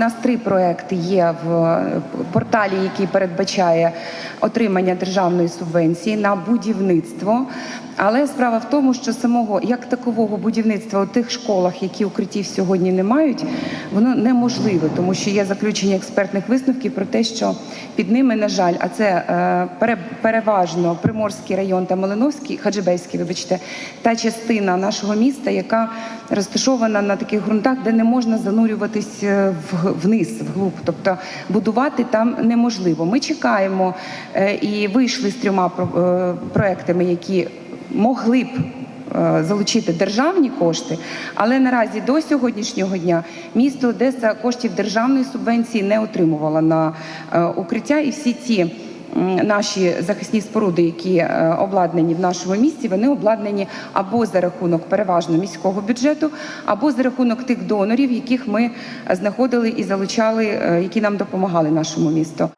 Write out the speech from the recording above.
нас три проекти є в е, порталі, який передбачає отримання державної субвенції на будівництво. Але справа в тому, що самого як такового будівництва у тих школах, які укриттів сьогодні не мають, воно неможливе, тому що є заключення експертних висновків про те, що під ними, на жаль, а це е, переважно Приморський район та Малиновський, Хаджибейський, вибачте, та частина нашого міста, яка розташована на таких ґрунтах, де не можна занурюватись е, в- вниз, вглуб. Тобто будувати там неможливо. Ми чекаємо е, і вийшли з трьома про- е, проектами, які могли б е, залучити державні кошти, але наразі до сьогоднішнього дня місто Одеса коштів державної субвенції не отримувало на укриття, і всі ці наші захисні споруди, які е, обладнані в нашому місті, вони обладнані або за рахунок переважно міського бюджету, або за рахунок тих донорів, яких ми е, знаходили і залучали, е, які нам допомагали нашому місту.